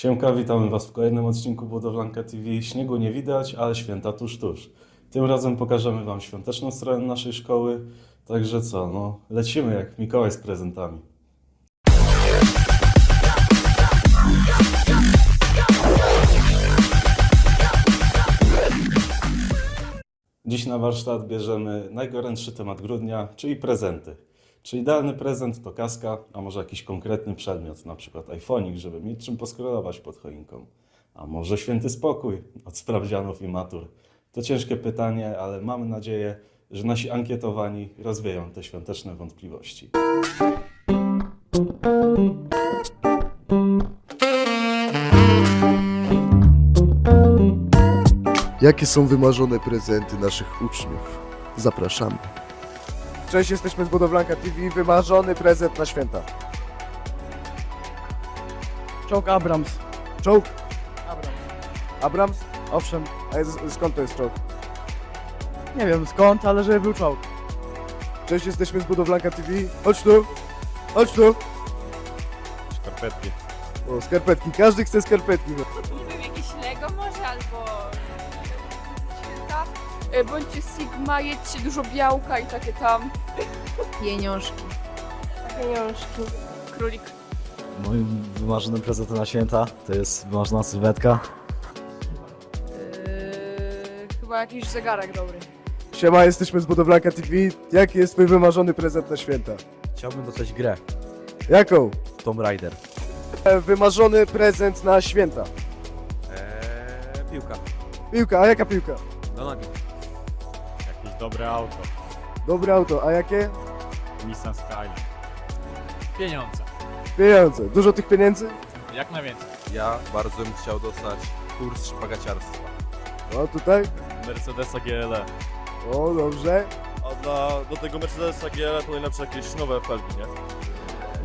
Siemka, witamy Was w kolejnym odcinku Budowlanka TV. Śniegu nie widać, ale święta tuż, tuż. Tym razem pokażemy Wam świąteczną stronę naszej szkoły. Także co, no lecimy jak Mikołaj z prezentami. Dziś na warsztat bierzemy najgorętszy temat grudnia, czyli prezenty. Czy idealny prezent to kaska, a może jakiś konkretny przedmiot, na przykład iPhone'ik, żeby mieć czym poskrolować pod choinką. A może święty spokój od sprawdzianów i matur. To ciężkie pytanie, ale mamy nadzieję, że nasi ankietowani rozwieją te świąteczne wątpliwości. Jakie są wymarzone prezenty naszych uczniów? Zapraszamy. Cześć, jesteśmy z Budowlanka TV. Wymarzony prezent na święta. Czołg Abrams. Czołg Abrams. Abrams? Owszem, A z- skąd to jest czołg? nie wiem skąd, ale żeby był czołg. Cześć, jesteśmy z Budowlanka TV. Chodź tu. Chodź tu. Skarpetki. O, skarpetki. Każdy chce skarpetki. Nie wiem, jakieś Lego może albo Bądźcie Sigma, jedźcie dużo białka i takie tam. Pieniążki. Pieniążki. Królik. Moim wymarzonym prezentem na święta to jest wymarzona sylwetka. Yy, chyba jakiś zegarek dobry. Siema, jesteśmy z Budowlanka TV. Jaki jest twój wymarzony prezent na święta? Chciałbym dostać grę Jaką? Tomb Raider. E, Wymarzony prezent na święta. Eee, piłka. Piłka, a jaka piłka? Do nogi. Dobre auto. Dobre auto, a jakie? Nissan Skyline. Pieniądze. Pieniądze. Dużo tych pieniędzy? Jak najwięcej. Ja bardzo bym chciał dostać kurs szpagaciarstwa. O, tutaj. Mercedesa GLE. O, dobrze. A dla, do tego Mercedesa GL to najlepsze jakieś nowe felgi, nie?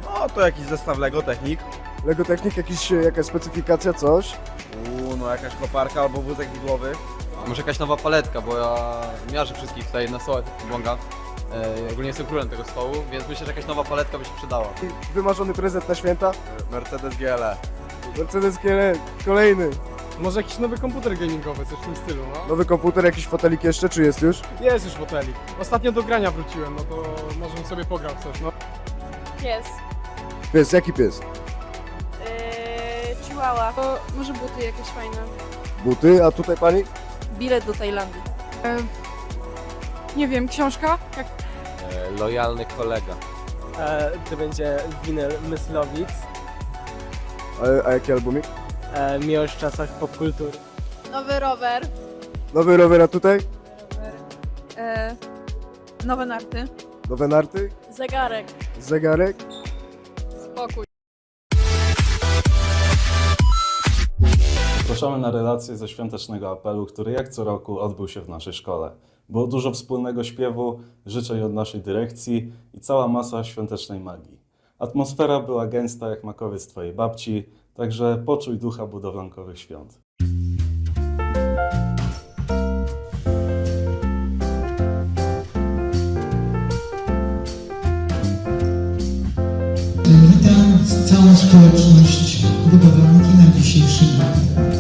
No to jakiś zestaw Lego Technik. Lego Technik, jakiś, jakaś specyfikacja, coś? Uuu, no jakaś koparka albo wózek widłowy. Może jakaś nowa paletka, bo ja miarzę wszystkich tutaj na stołach bąga. E, ogólnie jestem królem tego stołu, więc myślę, że jakaś nowa paletka by się przydała. I Wymarzony prezent na święta? Mercedes GLE. Mercedes GL, kolejny. Może jakiś nowy komputer gamingowy, coś w tym stylu, no. Nowy komputer, jakiś fotelik jeszcze, czy jest już? Jest już fotelik. Ostatnio do grania wróciłem, no to może bym sobie pograł w coś, no. Pies. Pies, jaki pies? Yy, chihuahua. To może buty jakieś fajne. Buty, a tutaj pani? Bilet do Tajlandii. nie wiem, książka? Jak lojalny kolega. E, to będzie winyl Myslowic, A, a jaki albumik? e, Miłość w czasach popkultury. Nowy rower. Nowy rower, a tutaj? E, nowe narty. Nowe narty? Zegarek. Zegarek? Zapraszamy na relację ze świątecznego apelu, który jak co roku odbył się w naszej szkole. Było dużo wspólnego śpiewu, życzeń od naszej dyrekcji i cała masa świątecznej magii. Atmosfera była gęsta jak makowiec twojej babci, także poczuj ducha budowlankowych świąt. Witam całą społeczność budowlanki na dzisiejszym apelu.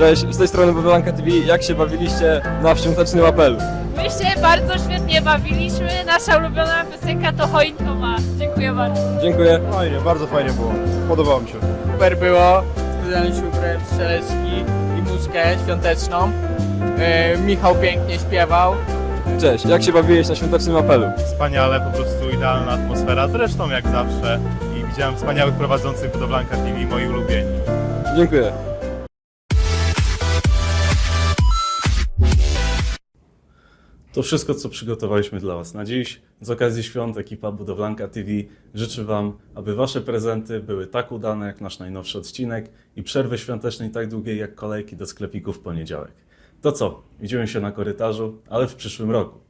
Cześć, z tej strony Budowlanka TV. Jak się bawiliście na świątecznym apelu? My się bardzo świetnie bawiliśmy. Nasza ulubiona piosenka to Choinkowa. Dziękuję bardzo. Dziękuję. Fajnie, bardzo fajnie było. Podobało mi się. Super było. Ubrałem w strzelecki i muszkę świąteczną. E, Michał pięknie śpiewał. Cześć, jak się bawiłeś na świątecznym apelu? Wspaniale, po prostu idealna atmosfera, zresztą jak zawsze. I widziałem wspaniałych prowadzących Budowlanka TV, moi ulubieni. Dziękuję. To wszystko, co przygotowaliśmy dla Was na dziś. Z okazji świąt ekipa Budowlanka TV życzy Wam, aby Wasze prezenty były tak udane jak nasz najnowszy odcinek i przerwy świątecznej tak długiej jak kolejki do sklepików w poniedziałek. To co? Widzimy się na korytarzu, ale w przyszłym roku.